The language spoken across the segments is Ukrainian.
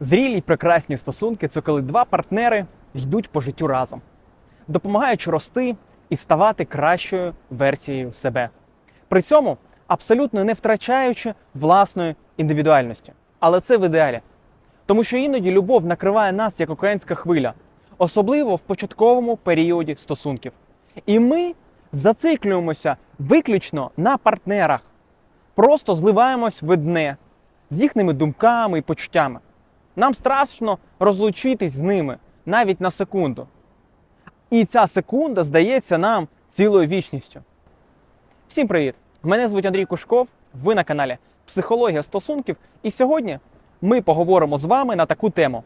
Зрілі й прекрасні стосунки це коли два партнери йдуть по життю разом, допомагаючи рости і ставати кращою версією себе. При цьому абсолютно не втрачаючи власної індивідуальності. Але це в ідеалі. Тому що іноді любов накриває нас як океанська хвиля, особливо в початковому періоді стосунків. І ми зациклюємося виключно на партнерах, просто зливаємось в одне з їхніми думками і почуттями. Нам страшно розлучитись з ними навіть на секунду. І ця секунда здається нам цілою вічністю. Всім привіт! Мене звуть Андрій Кушков. Ви на каналі Психологія стосунків. І сьогодні ми поговоримо з вами на таку тему: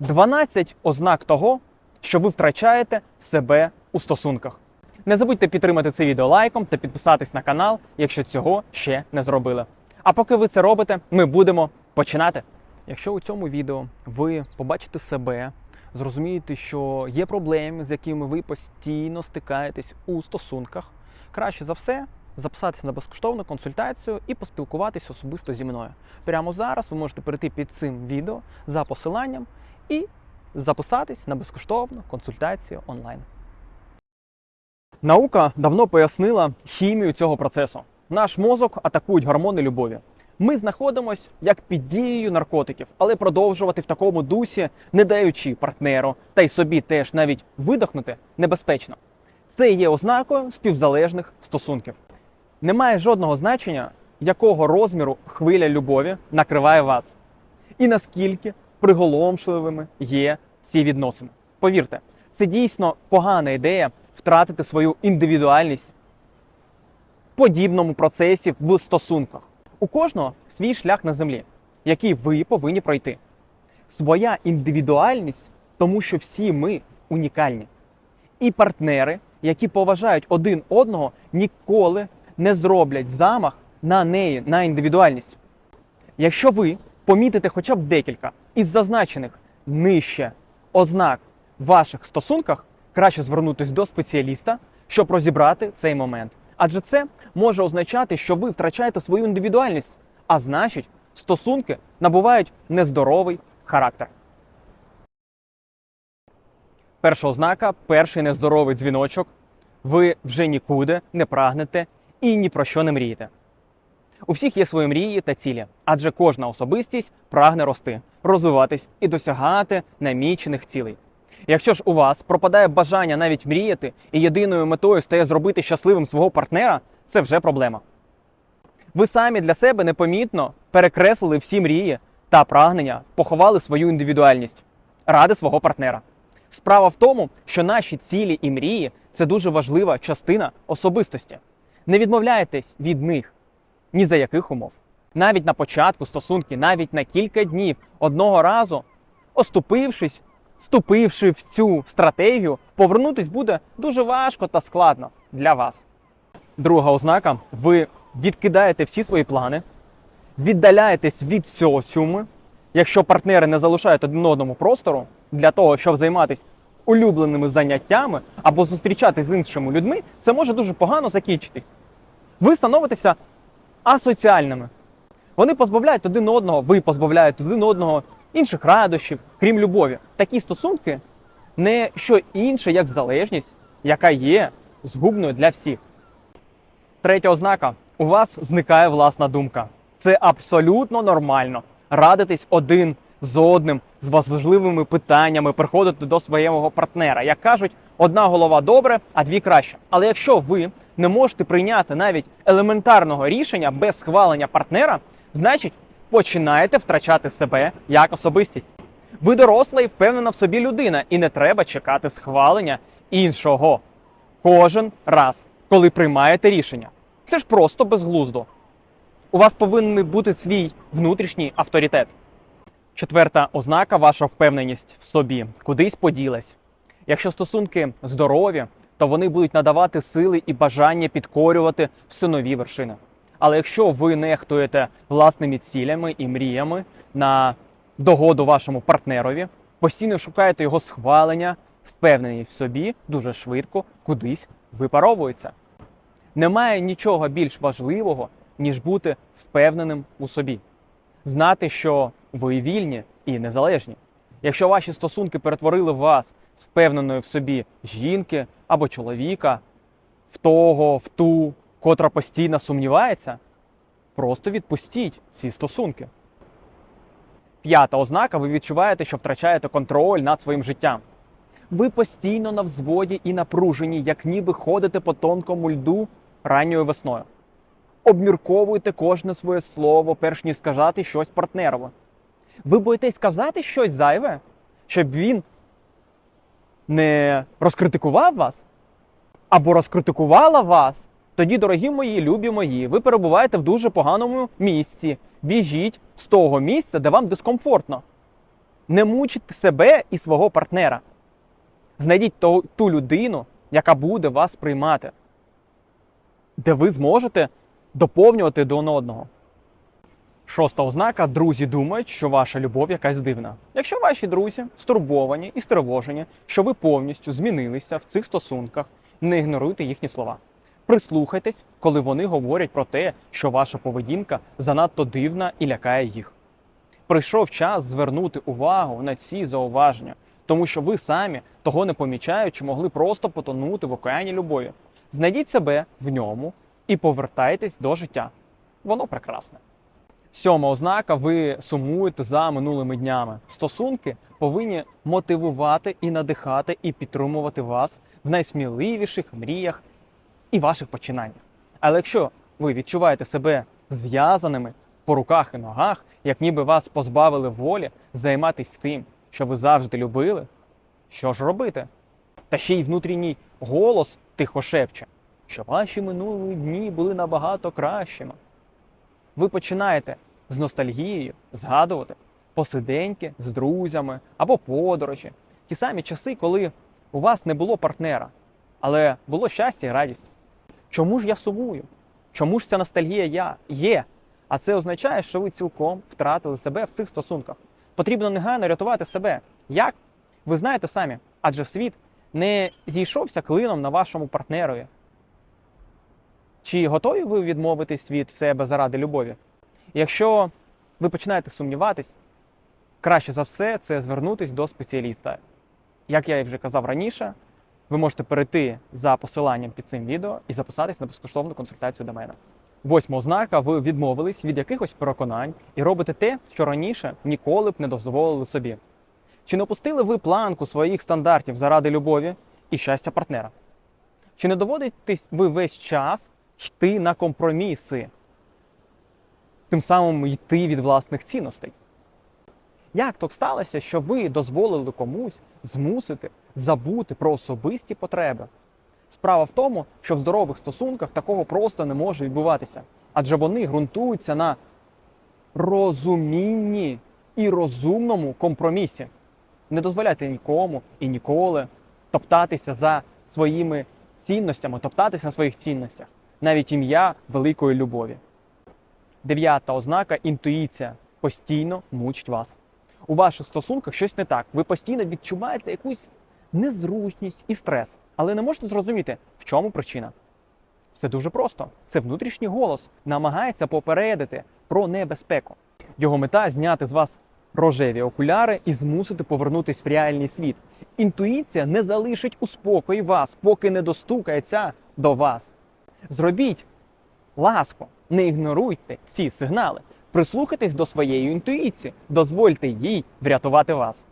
12 ознак того, що ви втрачаєте себе у стосунках. Не забудьте підтримати це відео лайком та підписатись на канал, якщо цього ще не зробили. А поки ви це робите, ми будемо починати. Якщо у цьому відео ви побачите себе, зрозумієте, що є проблеми, з якими ви постійно стикаєтесь у стосунках, краще за все записатися на безкоштовну консультацію і поспілкуватись особисто зі мною. Прямо зараз ви можете перейти під цим відео за посиланням і записатись на безкоштовну консультацію онлайн. Наука давно пояснила хімію цього процесу. Наш мозок атакують гормони любові. Ми знаходимося як під дією наркотиків, але продовжувати в такому дусі, не даючи партнеру та й собі теж навіть видохнути, небезпечно. Це є ознакою співзалежних стосунків. Немає жодного значення, якого розміру хвиля любові накриває вас, і наскільки приголомшливими є ці відносини. Повірте, це дійсно погана ідея втратити свою індивідуальність в подібному процесі в стосунках. У кожного свій шлях на землі, який ви повинні пройти. Своя індивідуальність, тому що всі ми унікальні. І партнери, які поважають один одного, ніколи не зроблять замах на неї, на індивідуальність. Якщо ви помітите хоча б декілька із зазначених нижче ознак в ваших стосунках, краще звернутися до спеціаліста, щоб розібрати цей момент. Адже це може означати, що ви втрачаєте свою індивідуальність, а значить, стосунки набувають нездоровий характер. Перша ознака перший нездоровий дзвіночок. Ви вже нікуди не прагнете і ні про що не мрієте. У всіх є свої мрії та цілі, адже кожна особистість прагне рости, розвиватись і досягати намічених цілей. Якщо ж у вас пропадає бажання навіть мріяти, і єдиною метою стає зробити щасливим свого партнера, це вже проблема. Ви самі для себе непомітно перекреслили всі мрії та прагнення, поховали свою індивідуальність ради свого партнера. Справа в тому, що наші цілі і мрії це дуже важлива частина особистості. Не відмовляйтесь від них ні за яких умов. Навіть на початку стосунки, навіть на кілька днів одного разу, оступившись, вступивши в цю стратегію, повернутись буде дуже важко та складно для вас. Друга ознака: ви відкидаєте всі свої плани, віддаляєтесь від соціуму, якщо партнери не залишають один одному простору для того, щоб займатися улюбленими заняттями або зустрічатись з іншими людьми, це може дуже погано закінчитись. Ви становитеся асоціальними. Вони позбавляють один одного, ви позбавляєте один одного інших радощів, крім любові. Такі стосунки не що інше, як залежність, яка є згубною для всіх. Третя ознака: у вас зникає власна думка. Це абсолютно нормально. Радитись один з одним з важливими питаннями, приходити до свого партнера. Як кажуть, одна голова добре, а дві краще. Але якщо ви не можете прийняти навіть елементарного рішення без схвалення партнера, значить починаєте втрачати себе як особистість. Ви доросла і впевнена в собі людина, і не треба чекати схвалення іншого кожен раз, коли приймаєте рішення. Це ж просто безглуздо. У вас повинен бути свій внутрішній авторитет. Четверта ознака ваша впевненість в собі кудись поділась. Якщо стосунки здорові, то вони будуть надавати сили і бажання підкорювати все нові вершини. Але якщо ви нехтуєте власними цілями і мріями на догоду вашому партнерові, постійно шукаєте його схвалення, впевненість в собі дуже швидко кудись випаровується. Немає нічого більш важливого, ніж бути впевненим у собі, знати, що ви вільні і незалежні. Якщо ваші стосунки перетворили вас з впевненої в собі жінки або чоловіка, в того, в ту, котра постійно сумнівається, просто відпустіть ці стосунки. П'ята ознака, ви відчуваєте, що втрачаєте контроль над своїм життям. Ви постійно на взводі і напружені, як ніби ходите по тонкому льду ранньою весною. Обмірковуєте кожне своє слово, перш ніж сказати щось партнерове. Ви боїтесь сказати щось зайве, щоб він не розкритикував вас або розкритикувала вас. Тоді, дорогі мої, любі мої, ви перебуваєте в дуже поганому місці. Біжіть з того місця, де вам дискомфортно. Не мучите себе і свого партнера. Знайдіть ту, ту людину, яка буде вас приймати, де ви зможете доповнювати один одного. Шоста ознака: друзі думають, що ваша любов якась дивна. Якщо ваші друзі стурбовані і стривожені, що ви повністю змінилися в цих стосунках, не ігноруйте їхні слова. Прислухайтесь, коли вони говорять про те, що ваша поведінка занадто дивна і лякає їх. Прийшов час звернути увагу на ці зауваження, тому що ви самі, того не помічаючи, могли просто потонути в океані любові. Знайдіть себе в ньому і повертайтесь до життя. Воно прекрасне. Сьома ознака: ви сумуєте за минулими днями. Стосунки повинні мотивувати і надихати, і підтримувати вас в найсміливіших мріях і ваших починаннях. Але якщо ви відчуваєте себе зв'язаними по руках і ногах, як ніби вас позбавили волі займатися тим, що ви завжди любили, що ж робити? Та ще й внутрішній голос тихо шепче, що ваші минулі дні були набагато кращими. Ви починаєте з ностальгією згадувати посиденьки з друзями або подорожі, ті самі часи, коли у вас не було партнера, але було щастя і радість. Чому ж я сумую? Чому ж ця ностальгія я є? А це означає, що ви цілком втратили себе в цих стосунках. Потрібно негайно рятувати себе. Як? Ви знаєте самі, адже світ не зійшовся клином на вашому партнерові. Чи готові ви відмовитись від себе заради любові? Якщо ви починаєте сумніватись, краще за все це звернутись до спеціаліста. Як я і вже казав раніше, ви можете перейти за посиланням під цим відео і записатись на безкоштовну консультацію до мене. Восьма ознака, ви відмовились від якихось переконань і робите те, що раніше ніколи б не дозволили собі. Чи не опустили ви планку своїх стандартів заради любові і щастя партнера? Чи не доводитесь ви весь час йти на компроміси, тим самим йти від власних цінностей? Як так сталося, що ви дозволили комусь змусити забути про особисті потреби? Справа в тому, що в здорових стосунках такого просто не може відбуватися, адже вони ґрунтуються на розумінні і розумному компромісі. Не дозволяйте нікому і ніколи топтатися за своїми цінностями, топтатися на своїх цінностях, навіть ім'я великої любові. Дев'ята ознака інтуїція постійно мучить вас. У ваших стосунках щось не так. Ви постійно відчуваєте якусь незручність і стрес, але не можете зрозуміти, в чому причина. Все дуже просто. Це внутрішній голос намагається попередити про небезпеку. Його мета зняти з вас рожеві окуляри і змусити повернутись в реальний світ. Інтуїція не залишить у спокої вас, поки не достукається до вас. Зробіть ласку, не ігноруйте ці сигнали. Прислухайтесь до своєї інтуїції, дозвольте їй врятувати вас.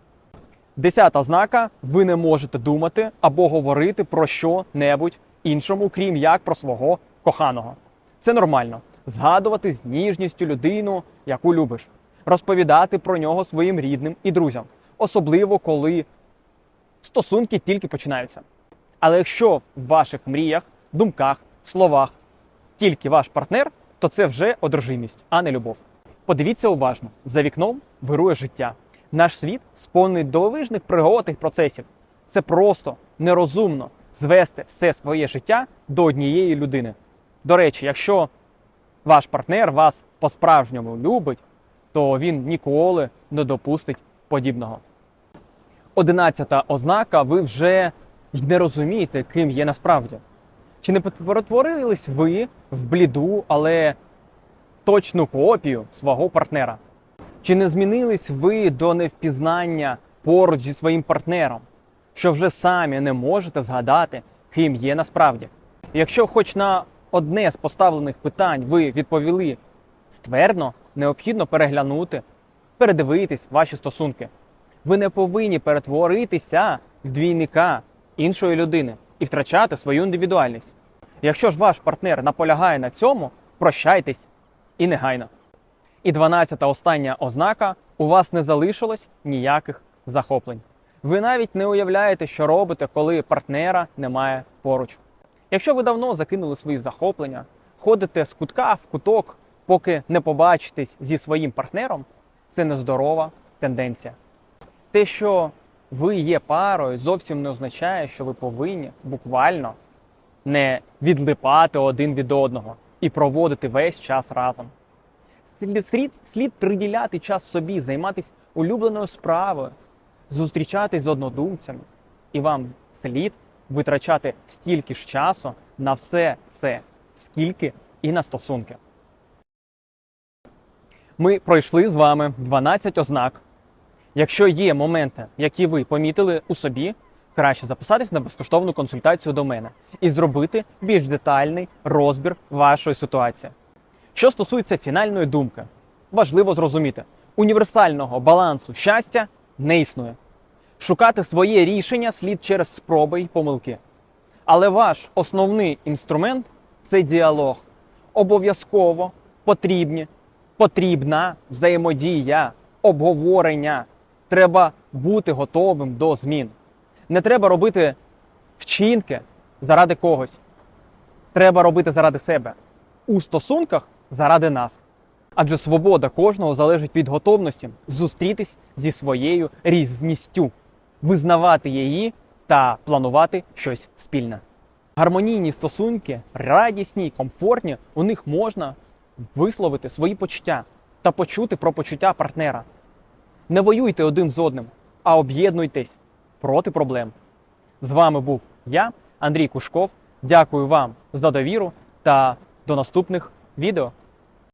Десята ознака: ви не можете думати або говорити про що-небудь іншому, крім як про свого коханого. Це нормально. Згадувати з ніжністю людину, яку любиш, розповідати про нього своїм рідним і друзям, особливо коли стосунки тільки починаються. Але якщо в ваших мріях, думках, словах тільки ваш партнер, то це вже одержимість, а не любов. Подивіться уважно: за вікном вирує життя. Наш світ сповнений дивовижних пригод процесів. Це просто нерозумно звести все своє життя до однієї людини. До речі, якщо ваш партнер вас по-справжньому любить, то він ніколи не допустить подібного. Одинадцята ознака, ви вже й не розумієте, ким є насправді. Чи не перетворились ви в бліду, але точну копію свого партнера? Чи не змінились ви до невпізнання поруч зі своїм партнером, що вже самі не можете згадати, ким є насправді? Якщо хоч на одне з поставлених питань ви відповіли ствердно, необхідно переглянути, передивитись ваші стосунки. Ви не повинні перетворитися в двійника іншої людини і втрачати свою індивідуальність. Якщо ж ваш партнер наполягає на цьому, прощайтесь і негайно. І дванадцята остання ознака у вас не залишилось ніяких захоплень. Ви навіть не уявляєте, що робите, коли партнера немає поруч. Якщо ви давно закинули свої захоплення, ходите з кутка в куток, поки не побачитесь зі своїм партнером, це нездорова тенденція. Те, що ви є парою, зовсім не означає, що ви повинні буквально не відлипати один від одного і проводити весь час разом. Слід, слід, слід приділяти час собі, займатися улюбленою справою, зустрічатись з однодумцями, і вам слід витрачати стільки ж часу на все це, скільки і на стосунки. Ми пройшли з вами 12 ознак. Якщо є моменти, які ви помітили у собі, краще записатись на безкоштовну консультацію до мене і зробити більш детальний розбір вашої ситуації. Що стосується фінальної думки, важливо зрозуміти, універсального балансу щастя не існує. Шукати своє рішення слід через спроби й помилки. Але ваш основний інструмент це діалог. Обов'язково потрібні, потрібна взаємодія, обговорення. Треба бути готовим до змін. Не треба робити вчинки заради когось. Треба робити заради себе. У стосунках заради нас. Адже свобода кожного залежить від готовності зустрітись зі своєю різністю, визнавати її та планувати щось спільне. Гармонійні стосунки, радісні, комфортні, у них можна висловити свої почуття та почути про почуття партнера. Не воюйте один з одним, а об'єднуйтесь проти проблем. З вами був я, Андрій Кушков. Дякую вам за довіру та до наступних відео.